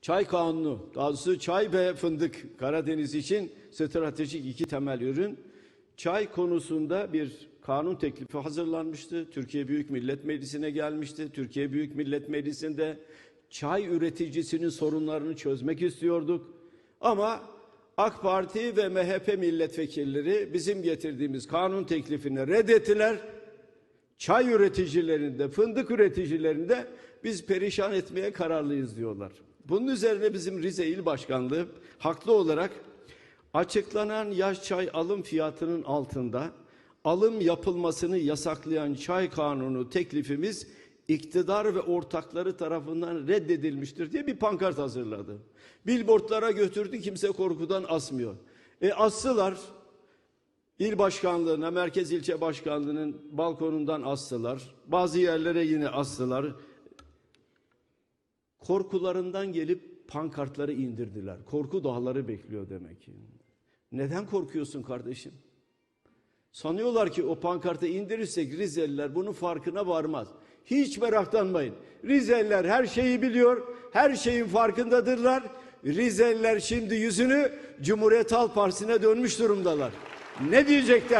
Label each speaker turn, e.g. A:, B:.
A: Çay kanunu, daha doğrusu çay ve fındık Karadeniz için stratejik iki temel ürün. Çay konusunda bir kanun teklifi hazırlanmıştı. Türkiye Büyük Millet Meclisi'ne gelmişti. Türkiye Büyük Millet Meclisi'nde çay üreticisinin sorunlarını çözmek istiyorduk. Ama AK Parti ve MHP milletvekilleri bizim getirdiğimiz kanun teklifini reddettiler çay üreticilerinde, fındık üreticilerinde biz perişan etmeye kararlıyız diyorlar. Bunun üzerine bizim Rize İl Başkanlığı haklı olarak açıklanan yaş çay alım fiyatının altında alım yapılmasını yasaklayan çay kanunu teklifimiz iktidar ve ortakları tarafından reddedilmiştir diye bir pankart hazırladı. Billboardlara götürdü kimse korkudan asmıyor. E astılar İl başkanlığına, merkez ilçe başkanlığının balkonundan astılar. Bazı yerlere yine astılar. Korkularından gelip pankartları indirdiler. Korku dağları bekliyor demek ki. Neden korkuyorsun kardeşim? Sanıyorlar ki o pankartı indirirsek Rizeliler bunun farkına varmaz. Hiç meraklanmayın. Rizeliler her şeyi biliyor, her şeyin farkındadırlar. Rizeliler şimdi yüzünü Cumhuriyet Halk Partisi'ne dönmüş durumdalar. Ne diyecekler?